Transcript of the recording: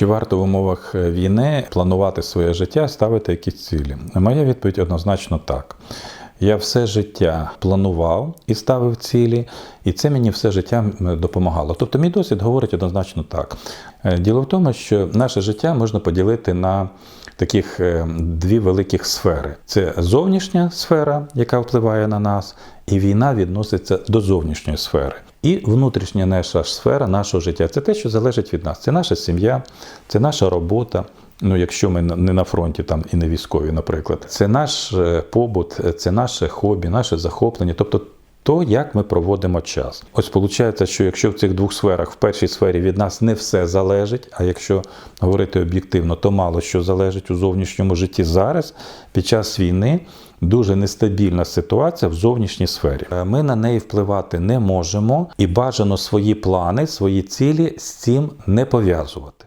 Чи варто в умовах е, війни планувати своє життя, ставити якісь цілі? Моя відповідь однозначно так. Я все життя планував і ставив цілі, і це мені все життя допомагало. Тобто, мій досвід говорить однозначно так. Е, Діло в тому, що наше життя можна поділити на таких е, дві великих сфери: це зовнішня сфера, яка впливає на нас, і війна відноситься до зовнішньої сфери. І внутрішня наша сфера нашого життя це те, що залежить від нас. Це наша сім'я, це наша робота. Ну, якщо ми не на фронті там і не військові, наприклад, це наш е, побут, це наше хобі, наше захоплення, тобто то, як ми проводимо час. Ось виходить, що якщо в цих двох сферах, в першій сфері від нас не все залежить, а якщо говорити об'єктивно, то мало що залежить у зовнішньому житті зараз, під час війни. Дуже нестабільна ситуація в зовнішній сфері. Е, Ми на неї впливати не можемо і бажано свої плани, свої цілі з цим не пов'язувати.